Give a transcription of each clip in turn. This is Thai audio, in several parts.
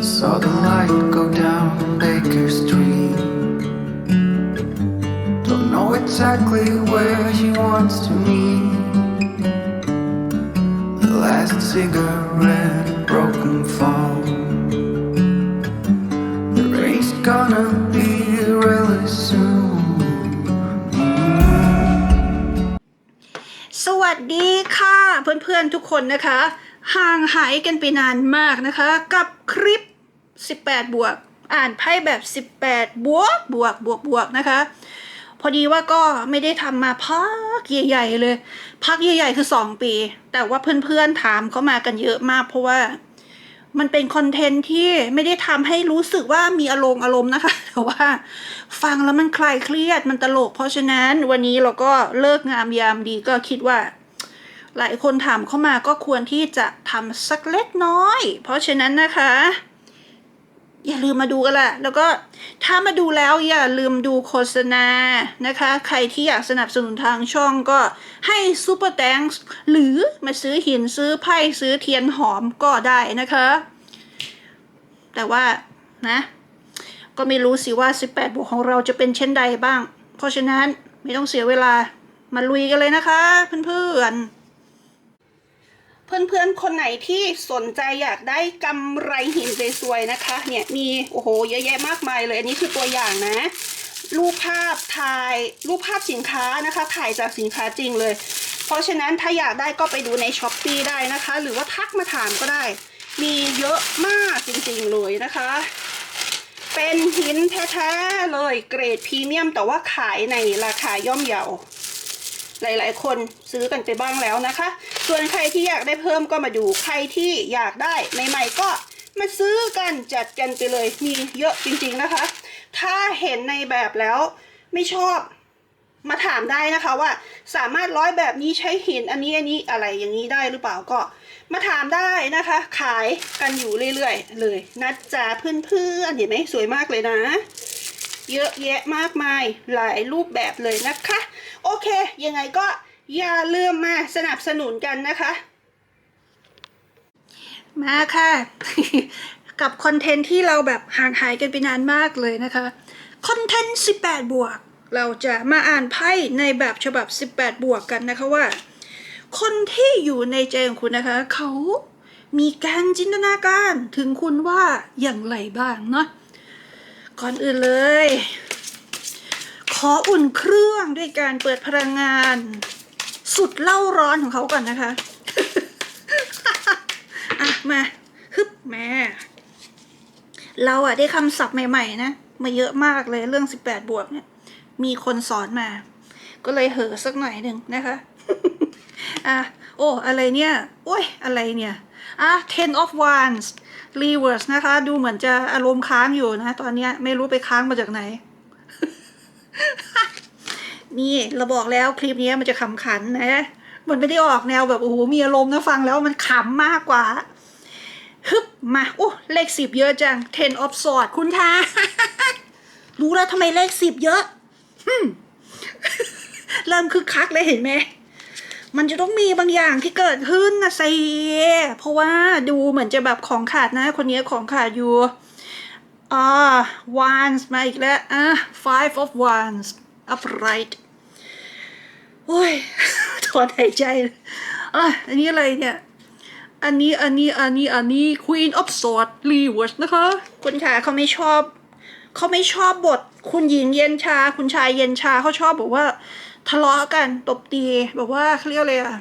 Saw the light go down Baker Street. Don't know exactly where she wants to meet. The last cigarette, broken fall. The rain's gonna be really soon. สวัสดีค่ะ เพื่อนๆทุกคนนะคะ ห่างหายกันไปนานมากนะคะ กับคลิป 18 บวก อ่านไพ่แบบ 18 บวกบวกบวกบวกนะคะ พอดีว่าก็ไม่ได้ทำมาพักใหญ่ๆเลย พักใหญ่ๆคือ 2 ปี แต่ว่าเพื่อนๆถามเข้ามากันเยอะมาก เพราะว่ามันเป็นคอนเทนต์ที่ไม่ได้ทำให้รู้สึกว่ามีอารมณ์อารมณ์นะคะ แต่ว่าฟังแล้วมันคลายเครียดมันตลก เพราะฉะนั้นวันนี้เราก็เลิกงามยามดีก็คิดว่า หลายคนถามเข้ามาก็ควรที่จะทำสักเล็กน้อย เพราะฉะนั้นนะคะ อย่าลืมมาดูกันละ แล้วก็ถ้ามาดูแล้วอย่าลืมดูโฆษณานะคะ ใครที่อยากสนับสนุนทางช่องก็ให้ซูเปอร์แตงหรือมาซื้อหินซื้อไพ่ซื้อเทียนหอมก็ได้นะคะ แต่ว่านะ ก็ไม่รู้สิว่า 18 บวกของเราจะเป็นเช่นใดบ้าง เพราะฉะนั้นไม่ต้องเสียเวลามาลุยกันเลยนะคะเพื่อนๆ เพื่อนๆ คนไหนที่สนใจอยากได้กำไรหินสวยๆนะคะ เนี่ยมีโอ้โหเยอะแยะมากมายเลยอันนี้คือตัวอย่างนะ รูปภาพถ่ายรูปภาพสินค้านะคะ ถ่ายจากสินค้าจริงเลย เพราะฉะนั้นถ้าอยากได้ก็ไปดูในช้อปปีได้นะคะ หรือว่าทักมาถามก็ได้ มีเยอะมากจริงๆเลยนะคะ เป็นหินแท้ๆเลยเกรดพรีเมียมแต่ว่าขายในราคาย่อมเยา หลาย ๆ คนซื้อกันไปบ้างแล้วนะคะ ส่วนใครที่อยากได้เพิ่มก็มาดู ใครที่อยากได้ใหม่ ๆ ก็มาซื้อกันจัดกันไปเลยมีเยอะจริง ๆ นะคะ ถ้าเห็นในแบบแล้วไม่ชอบมาถามได้นะคะว่าสามารถร้อยแบบนี้ใช้หินอันนี้อันนี้อะไรอย่างนี้ได้หรือเปล่าก็มาถามได้นะคะ ขายกันอยู่เรื่อยๆ เลยนะจ๊ะเพื่อนๆเห็นไหมสวยมากเลยนะ เยอะแยะมากมายหลายรูปแบบเลยนะคะ โอเค ยังไงก็อย่าลืมมาสนับสนุนกันนะคะ มาค่ะ กับคอนเทนต์ที่เราแบบห่างหายกันไปนานมากเลยนะคะคอนเทนต์18 บวก เราจะมาอ่านไพ่ในแบบฉบับ 18 บวกกันนะคะว่า คนที่อยู่ในใจของคุณนะคะ เขามีการจินตนาการถึงคุณว่าอย่างไรบ้างเนาะ ก่อนอื่นเลย ขออุ่นเครื่องด้วยการเปิดพลังงาน สุดเล่าร้อนของเขาก่อนนะคะ อะ มาฮึบแม่เราอะได้คำศัพท์ใหม่ ๆ นะ มาเยอะมากเลยเรื่อง 18 บวกเนี่ย มีคนสอนมา ก็เลยเหอสักหน่อยหนึ่งนะคะ อะ โอ้ อะไรเนี่ย โอ้ย อะไรเนี่ย อะ ten of wands reverse นะคะ ดูเหมือนจะอารมณ์ค้างอยู่นะ ตอนนี้ไม่รู้ไปค้างมาจากไหน นี่เราบอกแล้วคลิปนี้มันจะขำขันนะ มันไม่ได้ออกแนวแบบโอ้โหมีอารมณ์นะฟังแล้วมันขำมากกว่าฮึบมาโอ้เลขสิบเยอะจัง ten of swords คุณคะรู้แล้วทำไมเลขสิบเยอะเริ่มคึกคักเลยเห็นไหม มันจะต้องมีบางอย่างที่เกิดขึ้นนะสิเพราะว่าดูเหมือนจะแบบของขาดนะ คนนี้ของขาดอยู่อ่า wands มาอีกแล้วอะ five of wands upright โอ้ยถอนหายใจอะอันนี้อะไรเนี่ย อันนี้อันนี้อันนี้อันนี้ queen of swords reverse นะคะคุณขาเขาไม่ชอบ เขาไม่ชอบบท คุณหญิงเย็นชา คุณชายเย็นชาเขาชอบบอกว่า ทะเลาะกันตบตีแบบว่าเขาเรียกอะไรอะ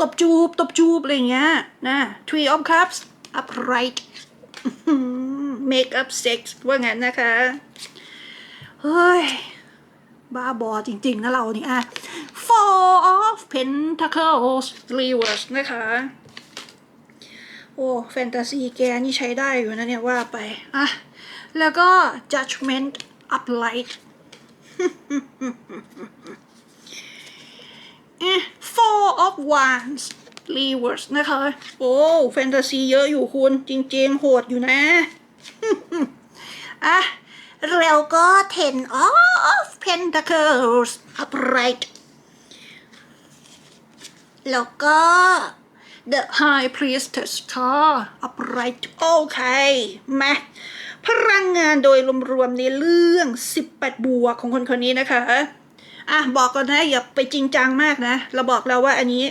ตบจูบ ตบจูบ อะไรอย่างเงี้ยนะ three of cups upright make up sex ว่างั้นนะคะ เฮ้ย บ้าบอจริง ๆ นะเรานี่อะ four of pentacles reverse นะคะ โอ้ แฟนตาซีแกนี่ใช้ได้อยู่นะเนี่ย ว่าไป อะ แล้วก็ judgment upright อะ four of wands reverse นะคะ โอ้แฟนตาซีเยอะอยู่คุณ จริงๆ โหดอยู่นะ อะ แล้วก็ ten of pentacles upright แล้วก็ The High Priestess ค่ะ upright โอเคมาพลังงานโดยรวมๆในเรื่อง 18 บวกของคนคนนี้นะคะ อะบอกก่อนนะอย่าไปจริงจังมากนะ เราบอกแล้วว่าอันนี้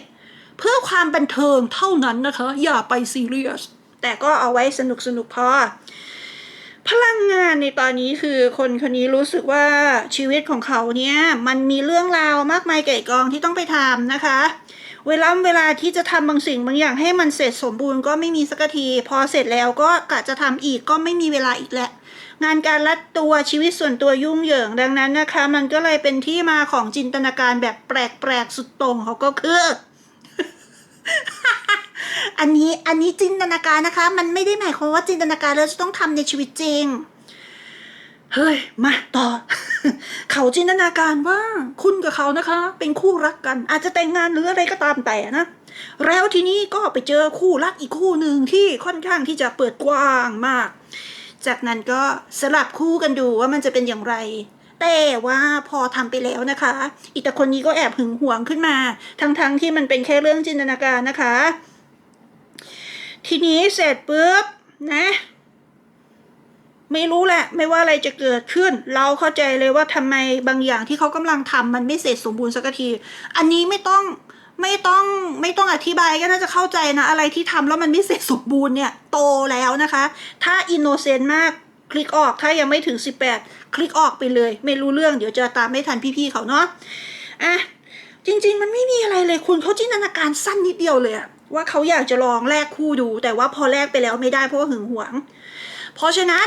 เพื่อความบันเทิงเท่านั้นนะคะ อย่าไปซีเรียส แต่ก็เอาไว้สนุกสนุกพอ พลังงานในตอนนี้คือคนคนนี้รู้สึกว่าชีวิตของเขาเนี่ยมันมีเรื่องราวมากมายไก่กองที่ต้องไปทำนะคะ เวลาเวลาที่จะทำบางสิ่งบางอย่างให้มันเสร็จสมบูรณ์ก็ไม่มีสักที พอเสร็จแล้วก็กะจะทำอีกก็ไม่มีเวลาอีกแล้ว งานการรัดตัวชีวิตส่วนตัวยุ่งเหยิงดังนั้นนะคะ มันก็เลยเป็นที่มาของจินตนาการแบบแปลกๆสุดโต่งเขาก็คือ อันนี้อันนี้จินตนาการนะคะ มันไม่ได้หมายความว่าจินตนาการแล้วจะต้องทำในชีวิตจริงเฮ้ย มาต่อ เขาจินตนาการว่าคุณกับเขานะคะ เป็นคู่รักกัน อาจจะแต่งงานหรืออะไรก็ตามแต่นะ แล้วทีนี้ก็ไปเจอคู่รักอีกคู่หนึ่งที่ค่อนข้างที่จะเปิดกว้างมาก จากนั้นก็สลับคู่กันดูว่ามันจะเป็นอย่างไร แต่ว่าพอทำไปแล้วนะคะ อีแต่คนนี้ก็แอบหึงหวงขึ้นมา ทั้งๆทที่มันเป็นแค่เรื่องจินตนาการนะคะ ทีนี้เสร็จปุ๊บนะไม่รู้แหละ ไม่ว่าอะไรจะเกิดขึ้น เราเข้าใจเลยว่าทำไมบางอย่างที่เขากำลังทำมันไม่เสร็จสมบูรณ์สักที อันนี้ไม่ต้อง ไม่ต้องไม่ต้องอธิบายก็น่าจะเข้าใจนะ อะไรที่ทำแล้วมันไม่เสร็จสมบูรณ์เนี่ย โตแล้วนะคะ ถ้าอินโนเซนต์มากคลิกออกถ้ายังไม่ถึง 18 คลิกออกไปเลย ไม่รู้เรื่องเดี๋ยวจะตามไม่ทันพี่ๆเขาเนาะอะจริง ๆ มันไม่มีอะไรเลยคุณเขาจินตนาการสั้นนิดเดียวเลยอะว่าเขาอยากจะลองแลกคู่ดู แต่ว่าพอแลกไปแล้วไม่ได้เพราะว่าหึงหวง เพราะฉะนั้น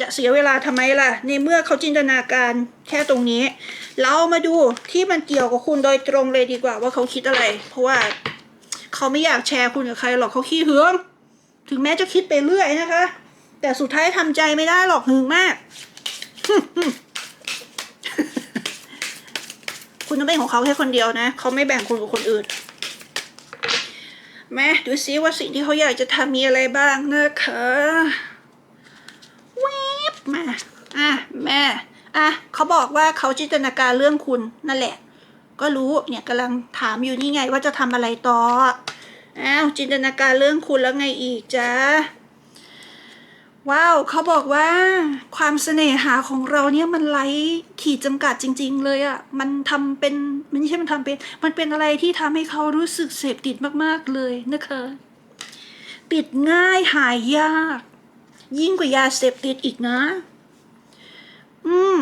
จะเสียเวลาทำไมล่ะ ในเมื่อเขาจินตนาการแค่ตรงนี้ เรามาดูที่มันเกี่ยวกับคุณโดยตรงเลยดีกว่าว่าเขาคิดอะไร เพราะว่าเขาไม่อยากแชร์คุณกับใครหรอกเขาขี้หึงถึงแม้จะคิดไปเรื่อยนะคะ แต่สุดท้ายทำใจไม่ได้หรอกหึงมาก คุณต้องเป็นของเขาแค่คนเดียวนะ เขาไม่แบ่งคุณกับคนอื่นแม่ดูซิว่าสิ่งที่เขาอยากจะทำมีอะไรบ้างนะคะวบ มาอะแม่อะเขาบอกว่าเขาจินตนาการเรื่องคุณนั่นแหละ ก็รู้เนี่ยกำลังถามอยู่นี่ไงว่าจะทำอะไรต่ออ้าวจินตนาการเรื่องคุณแล้วไงอีกจ๊ะว้าวเขาบอกว่าความเสน่หาของเราเนี่ยมันไร้ขีดจำกัดจริง ๆ เลยอะ่ะมันทำเป็นมันไม่ใช่มันทำเป็น มันเป็นอะไรที่ทำให้เขารู้สึกเสพติดมากๆเลยนะคะ ติดง่ายหายยาก ยิ่งกว่ายาเสพติดอีกนะ อืม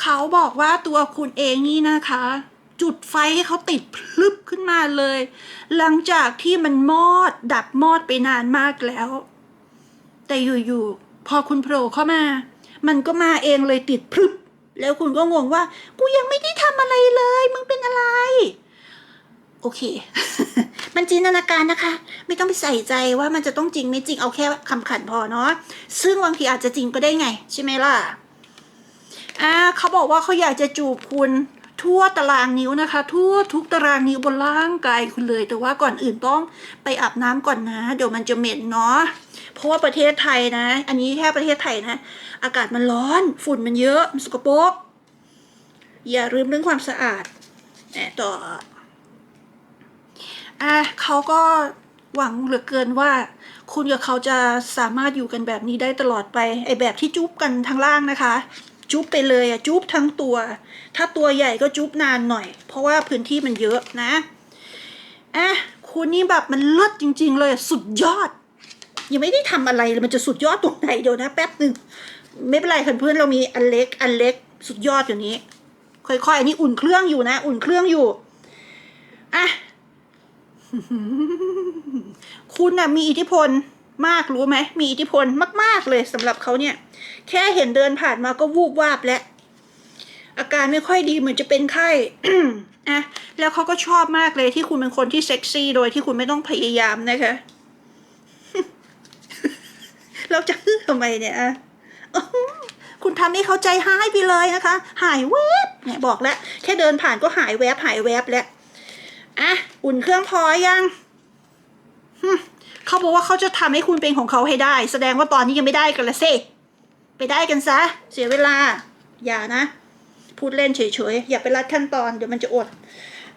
เขาบอกว่าตัวคุณเองนี่นะคะ จุดไฟให้เขาติดพลึบขึ้นมาเลย หลังจากที่มันมอดดับมอดไปนานมากแล้ว แต่อยู่ๆพอคุณโผล่เข้ามา มันก็มาเองเลยติดพรึบแล้วคุณก็งงว่า กูยังไม่ได้ทำอะไรเลย มึงเป็นอะไร โอเค มันจินตนาการนะคะ ไม่ต้องไปใส่ใจว่ามันจะต้องจริงไม่จริงเอาแค่คำขันพอเนาะซึ่งบางทีอาจจะจริงก็ได้ไง ใช่ไหมล่ะอ่าเขาบอกว่าเขาอยากจะจูบคุณทั่วตารางนิ้วนะคะ ทั่วทุกตารางนิ้วบนร่างกายคุณเลย แต่ว่าก่อนอื่นต้องไปอาบน้ำก่อนนะ เดี๋ยวมันจะเหม็นเนาะเพราะว่าประเทศไทยนะ อันนี้แค่ประเทศไทยนะ อากาศมันร้อน ฝุ่นมันเยอะมันสกปรกอย่าลืมเรื่องความสะอาดแหมต่อ อะเขาก็หวังเหลือเกินว่า คุณกับเขาจะสามารถอยู่กันแบบนี้ได้ตลอดไป ไอแบบที่จุ๊บกันทางล่างนะคะ จุ๊บไปเลยอะจุ๊บทั้งตัว ถ้าตัวใหญ่ก็จุ๊บนานหน่อย เพราะว่าพื้นที่มันเยอะนะอะคุณนี่แบบมันเลิศจริง ๆ เลยสุดยอด ยังไม่ได้ทำอะไรเลยมันจะสุดยอดตรงไหนเดี๋ยวนะแป๊บหนึ่งไม่เป็นไรคเพื่อนเรามีอันเล็กอันเล็กสุดยอดอยู่นี้ ค่อยๆอันนี้อุ่นเครื่องอยู่นะ อุ่นเครื่องอยู่อะ คุณน่ะมีอิทธิพลมากรู้ไหมมีอิทธิพลมาก ๆเลยสำหรับเขาเนี่ย แค่เห็นเดินผ่านมาก็วูบวาบแล้วอาการไม่ค่อยดีเหมือนจะเป็นไข้อะแล้วเขาก็ชอบมากเลยที่คุณเป็นคนที่เซ็กซี่โดยที่คุณไม่ต้องพยายามนะคะเราจะฮึทำไมเนี่ยอะคุณทำให้เขาใจหายไปเลยนะคะ หายแวบเนี่ยบอกแล้ว แค่เดินผ่านก็หายแวบหายแวบแล้ว อะอุ่นเครื่องพอยังเขาบอกว่าเขาจะทำให้คุณเป็นของเขาให้ได้ แสดงว่าตอนนี้ยังไม่ได้กันละสิไปได้กันซะ เสียเวลา อย่านะ พูดเล่นเฉยๆ อย่าไปรัดขั้นตอนเดี๋ยวมันจะอด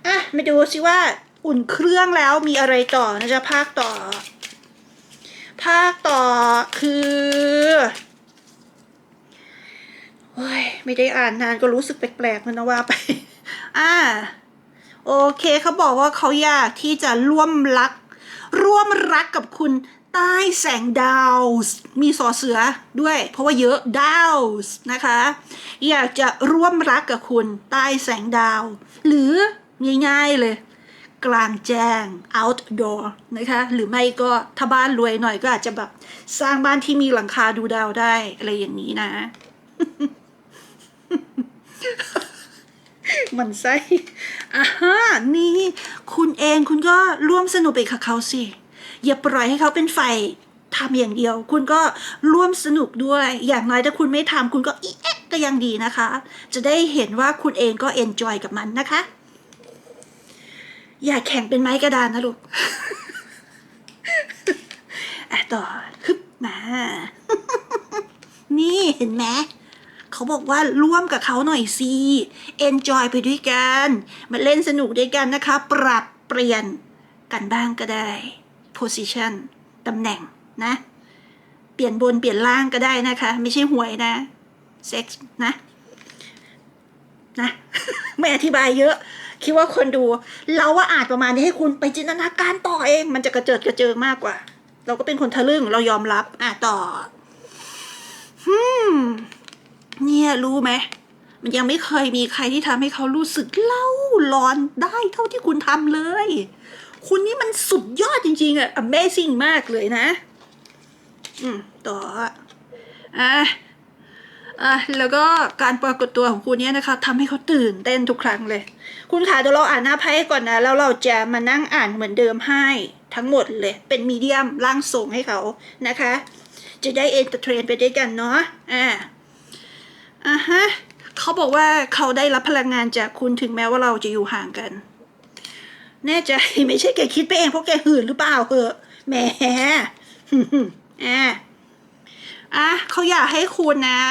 อะมาดูสิว่าอุ่นเครื่องแล้วมีอะไรต่อนะจ๊ะภาคต่อ ภาคต่อคือโอ้ยไม่ได้อ่านนานก็รู้สึกแปลกๆมันนะว่าไป อ่า โอเคเขาบอกว่าเขาอยากที่จะร่วมรัก ร่วมรักกับคุณใต้แสงดาวมีสอเสือด้วย เพราะว่าเยอะดาวส์นะคะ อยากจะร่วมรักกับคุณใต้แสงดาว หรือง่ายๆเลย กลางแจ้ง outdoor นะคะ หรือไม่ก็ถ้าบ้านรวยหน่อยก็อาจจะแบบ สร้างบ้านที่มีหลังคาดูดาวได้ อะไรอย่างนี้นะ มันไส้อ่าฮะนี่คุณเองคุณก็ร่วมสนุกไปกับเขาสิ อย่าปล่อยให้เขาเป็นฝ่ายทำอย่างเดียว คุณก็ร่วมสนุกด้วย อย่างน้อยถ้าคุณไม่ทำคุณก็อีเอ๊ะก็ยังดีนะคะ จะได้เห็นว่าคุณเองก็เอนจอยกับมันนะคะ อย่าแข่งเป็นไม้กระดานนะลูกอะต่อฮึบมา นี่เห็นไหม เขาบอกว่าร่วมกับเขาหน่อยสิ enjoy ไปด้วยกัน มาเล่นสนุกด้วยกันนะคะ ปรับเปลี่ยนกันบ้างก็ได้ position ตำแหน่งนะ เปลี่ยนบนเปลี่ยนล่างก็ได้นะคะ ไม่ใช่หวยนะ sex นะนะไม่อธิบายเยอะ คิดว่าคนดู เราว่าอาจประมาณนี้ให้คุณไปจินตนาการต่อเอง มันจะกระเจิดกระเจิงมากกว่า เราก็เป็นคนทะลึ่งเรายอมรับ อะต่อฮึม เนี่ยรู้ไหมมันยังไม่เคยมีใครที่ทำให้เขารู้สึกเล่าร้อนได้เท่าที่คุณทำเลย คุณนี่มันสุดยอดจริงๆอะ Amazing มากเลยนะ อืม ต่อ อะอะแล้วก็การปรากฏตัวของคุณเนี่ยนะคะทำให้เขาตื่นเต้นทุกครั้งเลย คุณคะเดี๋ยวเราอ่านหน้าไพ่ก่อนนะ แล้วเราจะมานั่งอ่านเหมือนเดิมให้ทั้งหมดเลย เป็นมีเดียมร่างทรงให้เขานะคะ จะได้เอนเตอร์เทนไปด้วยกันเนาะ อ่า อะฮะเขาบอกว่าเขาได้รับพลังงานจากคุณถึงแม้ว่าเราจะอยู่ห่างกัน แน่ใจไม่ใช่แกคิดไปเองเพราะแกหื่นหรือเปล่าเหอะแหมอะอะเขาอยากให้คุณนะ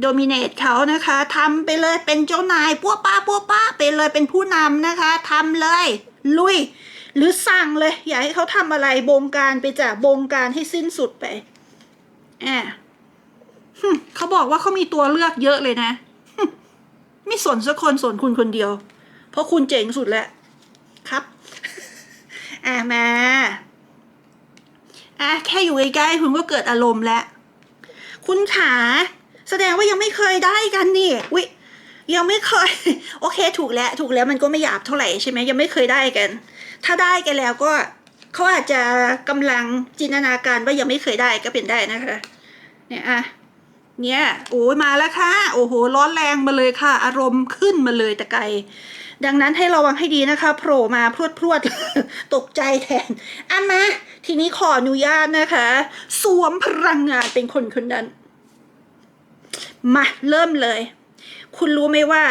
โดมิเนตเขานะคะทำไปเลยเป็นเจ้านายปัวป้าปัวป้าไปเลยเป็นผู้นำนะคะทำเลย ลุย หรือสั่งเลย อยากให้เขาทำอะไรบงการไปจากบงการให้สิ้นสุดไปอะ เขาบอกว่าเขามีตัวเลือกเยอะเลยนะ ไม่สนสักคนสนคุณคนเดียว เพราะคุณเจ๋งสุดแล้วครับ อะมา อะแค่อยู่ใกล้ๆคุณก็เกิดอารมณ์แล้ว คุณขาแสดงว่ายังไม่เคยได้กันนี่วิยังไม่เคย โอเค ถูกแล้ว ถูกแล้วมันก็ไม่หยาบเท่าไหร่ใช่ไหมยังไม่เคยได้กัน ถ้าได้กันแล้วก็เขาอาจจะกำลังจินตนาการว่ายังไม่เคยได้ก็เป็นได้นะคะ เนี่ยอะ เนี่ยโอ้ยมาแล้วค่ะ โอ้โห ร้อนแรงมาเลยค่ะ อารมณ์ขึ้นมาเลยแต่ไกล ดังนั้นให้ระวังให้ดีนะคะ โผล่มาพรวดพรวดตกใจแทนอะมาทีนี้ขออนุญาตนะคะ สวมพลังงานเป็นคนคนนั้น มาเริ่มเลย คุณรู้ไหมว่า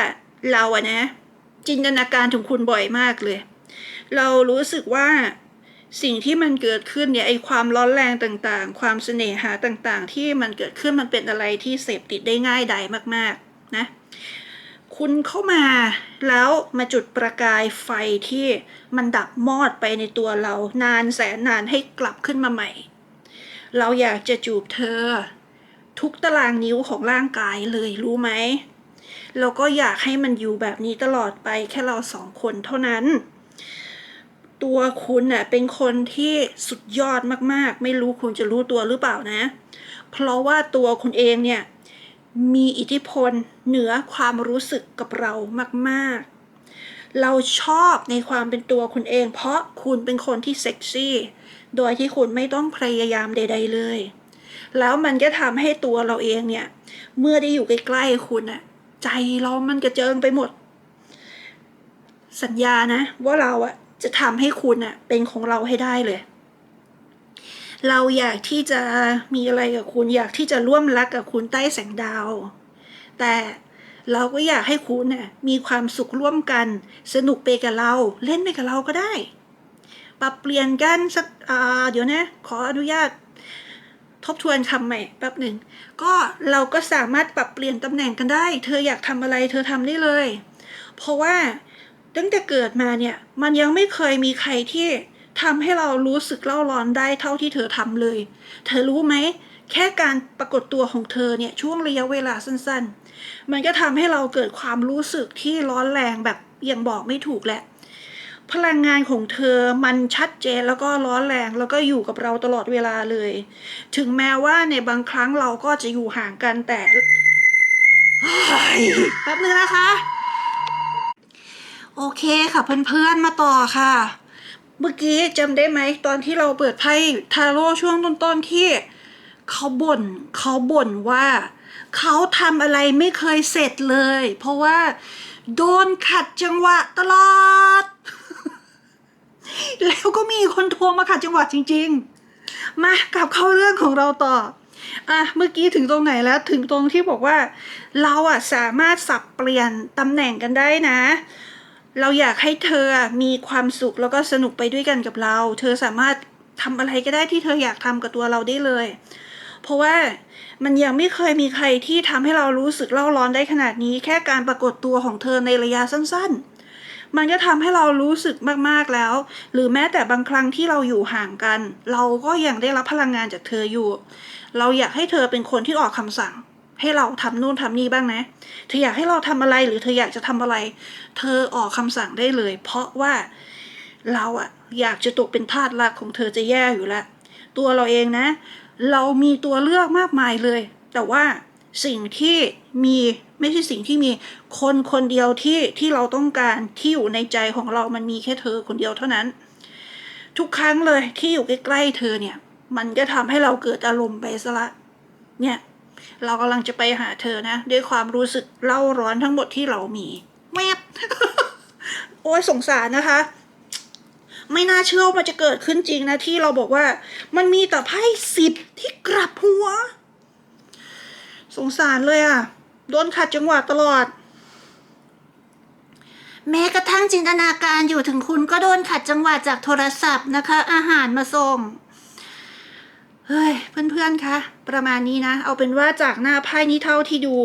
เราอะนะ จินตนาการถึงคุณบ่อยมากเลย เรารู้สึกว่า สิ่งที่มันเกิดขึ้นเนี่ยไอความร้อนแรงต่างๆ ความเสน่หาต่างๆ ที่มันเกิดขึ้นมันเป็นอะไรที่เสพติดได้ง่ายดายมากๆนะคุณเข้ามาแล้วมาจุดประกายไฟที่มันดับมอดไปในตัวเรา นานแสนนานให้กลับขึ้นมาใหม่ เราอยากจะจูบเธอ ทุกตารางนิ้วของร่างกายเลยรู้ไหมเราก็อยากให้มันอยู่แบบนี้ตลอดไปแค่เราสองคนเท่านั้น ตัวคุณน่ะเป็นคนที่สุดยอดมากๆ ไม่รู้คุณจะรู้ตัวหรือเปล่านะ เพราะว่าตัวคุณเองเนี่ยมีอิทธิพลเหนือความรู้สึกกับเรามากๆ เราชอบในความเป็นตัวคุณเอง เพราะคุณเป็นคนที่เซ็กซี่ โดยที่คุณไม่ต้องพยายามใด ๆ เลย แล้วมันก็ทำให้ตัวเราเองเนี่ย เมื่อได้อยู่ใกล้ๆคุณอะใจเรามันกระเจิงไปหมด สัญญานะว่าเราอะ จะทำให้คุณอะเป็นของเราให้ได้เลย เราอยากที่จะมีอะไรกับคุณ อยากที่จะร่วมรักกับคุณใต้แสงดาว แต่เราก็อยากให้คุณน่ะมีความสุขร่วมกัน สนุกไปกับเรา เล่นไปกับเราก็ได้ ปรับเปลี่ยนกันสักเดี๋ยวนะ ขออนุญาต ทบทวนคำใหม่แป๊บหนึ่ง ก็เราก็สามารถปรับเปลี่ยนตำแหน่งกันได้ เธออยากทำอะไร เธอทำได้เลย เพราะว่า ตั้งแต่เกิดมาเนี่ยมันยังไม่เคยมีใครที่ทำให้เรารู้สึกเล่าร้อนได้เท่าที่เธอทำเลย เธอรู้ไหม แค่การปรากฏตัวของเธอเนี่ยช่วงระยะเวลาสั้นๆ มันก็ทำให้เราเกิดความรู้สึกที่ร้อนแรงแบบยังบอกไม่ถูกแหละ พลังงานของเธอมันชัดเจนแล้วก็ร้อนแรงแล้วก็อยู่กับเราตลอดเวลาเลย ถึงแม้ว่าในบางครั้งเราก็จะอยู่ห่างกันแต่แป๊บนึงนะคะ โอเคค่ะเพื่อนๆมาต่อค่ะ เมื่อกี้จำได้ไหมตอนที่เราเปิดไพ่ทาโร่ช่วงต้นๆที่เขาบ่นเขาบ่นว่าเขาทำอะไรไม่เคยเสร็จเลย เพราะว่าโดนขัดจังหวะตลอด แล้วก็มีคนโทรมาขัดจังหวะจริง ๆ มากลับเข้าเรื่องของเราต่ออะเมื่อกี้ถึงตรงไหนแล้วถึงตรงที่บอกว่า เราอะสามารถสับเปลี่ยนตำแหน่งกันได้นะ เราอยากให้เธอมีความสุขแล้วก็สนุกไปด้วยกันกับเรา เธอสามารถทำอะไรก็ได้ที่เธออยากทำกับตัวเราได้เลย เพราะว่ามันยังไม่เคยมีใครที่ทำให้เรารู้สึกเล่าร้อนได้ขนาดนี้ แค่การปรากฏตัวของเธอในระยะสั้น ๆ มันก็ทำให้เรารู้สึกมากๆแล้ว หรือแม้แต่บางครั้งที่เราอยู่ห่างกัน เราก็ยังได้รับพลังงานจากเธออยู่ เราอยากให้เธอเป็นคนที่ออกคำสั่ง ให้เราทำนู่นทำนี่บ้างนะ เธออยากให้เราทำอะไรหรือเธออยากจะทำอะไร เธอออกคำสั่งได้เลย เพราะว่าเราอะอยากจะตกเป็นทาสรักของเธอจะแย่อยู่แล้ว ตัวเราเองนะ เรามีตัวเลือกมากมายเลย แต่ว่าสิ่งที่มีไม่ใช่สิ่งที่มีคนคนเดียวที่ที่เราต้องการที่อยู่ในใจของเรามันมีแค่เธอคนเดียวเท่านั้น ทุกครั้งเลยที่อยู่ใกล้ๆเธอเนี่ย มันก็ทำให้เราเกิดอารมณ์ไปซะละเนี่ย เรากำลังจะไปหาเธอนะ ด้วยความรู้สึกเล่าร้อนทั้งหมดที่เรามีแมบโอ้ยสงสารนะคะ ไม่น่าเชื่อว่ามันจะเกิดขึ้นจริงนะที่เราบอกว่า มันมีแต่ไพ่สิบที่กลับหัว สงสารเลยอะโดนขัดจังหวะตลอด แม้กระทั่งจินตนาการอยู่ถึงคุณก็โดนขัดจังหวะจากโทรศัพท์นะคะ อาหารมาส่ง เฮ้ย เพื่อนๆ คะ ประมาณนี้นะ เอาเป็นว่าจากหน้าไพ่นี้เท่าที่ดู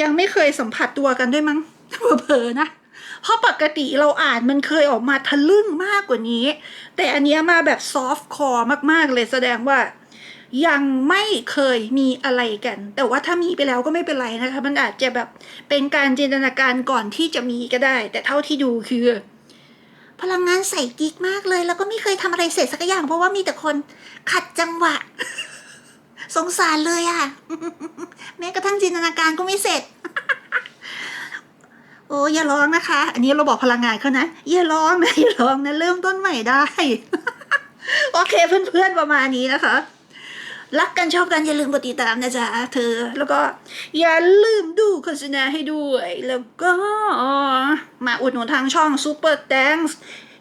ยังไม่เคยสัมผัสตัวกันด้วยมั้งเผลอๆนะ เพราะปกติเราอ่านมันเคยออกมาทะลึ่งมากกว่านี้ แต่อันนี้มาแบบซอฟต์คอร์มากๆ เลยแสดงว่า ยังไม่เคยมีอะไรกัน แต่ว่าถ้ามีไปแล้วก็ไม่เป็นไรนะคะ มันอาจจะแบบเป็นการจินตนาการก่อนที่จะมีก็ได้ แต่เท่าที่ดูคือ พลังงานใส่กิ๊กมากเลย แล้วก็ไม่เคยทำอะไรเสร็จสักอย่าง เพราะว่ามีแต่คนขัดจังหวะ สงสารเลยอะ แม้กระทั่งจินตนาการก็ไม่เสร็จ โอ้อย่าร้องนะคะ อันนี้เราบอกพลังงานเขานะอย่าร้องนะอย่าร้องนะเริ่มต้นใหม่ได้ โอเคเพื่อนๆประมาณนี้นะคะ รักกันชอบกันอย่าลืมกดติดตามนะจ๊ะเธอ แล้วก็อย่าลืมดูโฆษณาให้ด้วย แล้วก็มาอุดหนุนทางช่องซูเปอร์แดนซ์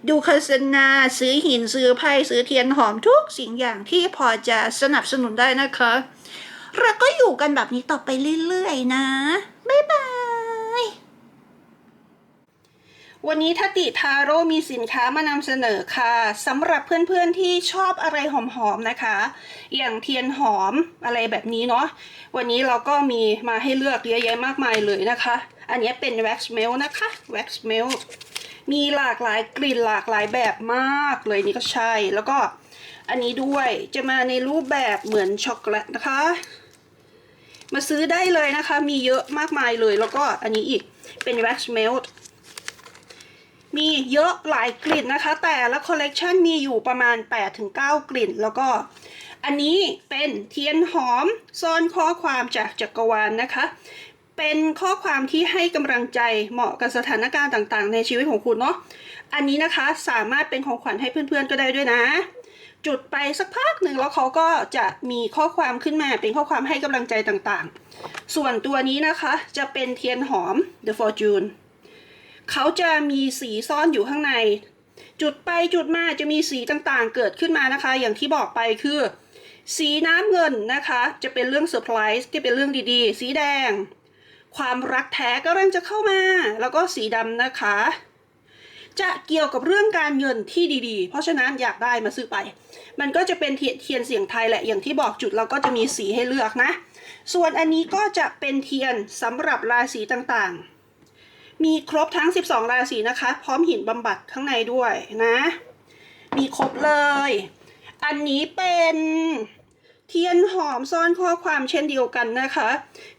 ดูโฆษณาซื้อหินซื้อไพ่ซื้อเทียนหอมทุกสิ่งอย่างที่พอจะสนับสนุนได้นะคะแล้วก็อยู่กันแบบนี้ต่อไปเรื่อยๆนะ บ๊ายบาย วันนี้ทัติทาโร่มีสินค้ามานำเสนอค่ะสำหรับเพื่อนๆที่ชอบอะไรหอมๆนะคะ อย่างเทียนหอมอะไรแบบนี้เนาะวันนี้เราก็มีมาให้เลือกเยอะแยะมากมายเลยนะคะ อันนี้เป็น wax melt นะคะ wax melt มีหลากหลายกลิ่นหลากหลายแบบมากเลยนี่ก็ใช่แล้วก็อันนี้ด้วยจะมาในรูปแบบเหมือนช็อกโกแลตนะคะ มาซื้อได้เลยนะคะ มีเยอะมากมายเลยแล้วก็อันนี้อีกเป็น wax melt มีเยอะหลายกลิ่นนะคะ แต่ละคอลเลกชันมีอยู่ประมาณ 8-9 กลิ่น แล้วก็อันนี้เป็นเทียนหอมซ่อนข้อความจากจักรวาลนนะคะ เป็นข้อความที่ให้กำลังใจเหมาะกับสถานการณ์ต่างๆ ในชีวิตของคุณเนาะอันนี้นะคะสามารถเป็นของขวัญให้เพื่อนๆก็ได้ด้วยนะ จุดไปสักพักหนึ่งแล้วเขาก็จะมีข้อความขึ้นมาเป็นข้อความให้กำลังใจต่างๆ ส่วนตัวนี้นะคะจะเป็นเทียนหอม The Fortune เขาจะมีสีซ่อนอยู่ข้างใน จุดไปจุดมาจะมีสีต่างๆ เกิดขึ้นมานะคะ อย่างที่บอกไปคือ สีน้ำเงินนะคะ จะเป็นเรื่องเซอร์ไพรส์ที่เป็นเรื่องดีๆ สีแดง ความรักแท้ก็เริ่มจะเข้ามา แล้วก็สีดำนะคะ จะเกี่ยวกับเรื่องการเงินที่ดีๆ เพราะฉะนั้นอยากได้มาซื้อไป มันก็จะเป็นเทียนเทียนเสียงไทยแหละอย่างที่บอกจุดเราก็จะมีสีให้เลือกนะ ส่วนอันนี้ก็จะเป็นเทียนสำหรับราศีต่างๆ มีครบทั้ง 12 ราศีนะคะ พร้อมหินบำบัดข้างในด้วยนะ มีครบเลย อันนี้เป็นเทียนหอมซ่อนข้อความเช่นเดียวกันนะคะ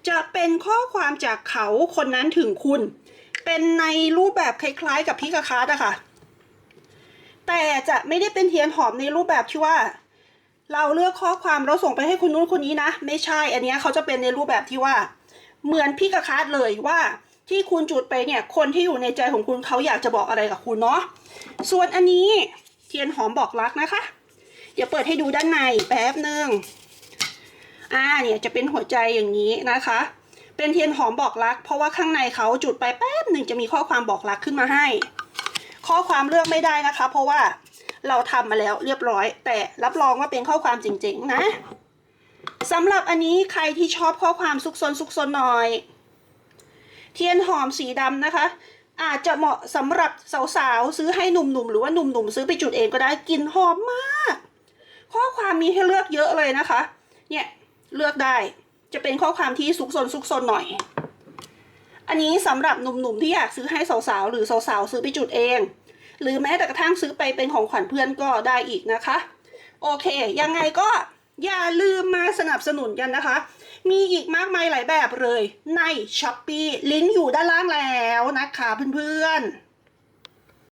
จะเป็นข้อความจากเขาคนนั้นถึงคุณ เป็นในรูปแบบคล้ายๆ กับพิกาคาร์ดอะค่ะ แต่จะไม่ได้เป็นเทียนหอมในรูปแบบที่ว่า เราเลือกข้อความแล้วส่งไปให้คุณนู้นคนนี้นะ ไม่ใช่ อันนี้เขาจะเป็นในรูปแบบที่ว่า เหมือนพิกาคาร์ดเลยว่า ที่คุณจุดไปเนี่ย คนที่อยู่ในใจของคุณเขาอยากจะบอกอะไรกับคุณเนาะส่วนอันนี้เทียนหอมบอกรักนะคะ เดี๋ยวเปิดให้ดูด้านในแป๊บหนึ่งอ่าเนี่ยจะเป็นหัวใจอย่างนี้นะคะ เป็นเทียนหอมบอกรัก เพราะว่าข้างในเขาจุดไปแป๊บหนึ่งจะมีข้อความบอกรักขึ้นมาให้ ข้อความเลือกไม่ได้นะคะ เพราะว่าเราทำมาแล้วเรียบร้อย แต่รับรองว่าเป็นข้อความจริงๆนะสำหรับอันนี้ใครที่ชอบข้อความซุกซนซุกซนหน่อย เทียนหอมสีดำนะคะ อาจจะเหมาะสำหรับสาวๆ ซื้อให้หนุ่มๆ หรือว่าหนุ่มๆ ซื้อไปจุดเองก็ได้กลิ่นหอมมาก ข้อความมีให้เลือกเยอะเลยนะคะ เนี่ยเลือกได้จะเป็นข้อความที่ซุกซนซุกซนหน่อย อันนี้สำหรับหนุ่มๆ ที่อยากซื้อให้สาวๆ หรือสาวๆ ซื้อไปจุดเอง หรือแม้แต่กระทั่งซื้อไปเป็นของขวัญเพื่อนก็ได้อีกนะคะ โอเค ยังไงก็อย่าลืมมาสนับสนุนกันนะคะ มีอีกมากมายหลายแบบเลยใน s h อ p e e ลิงก์อยู่ด้านล่างแล้วนะคะเพื่อนๆ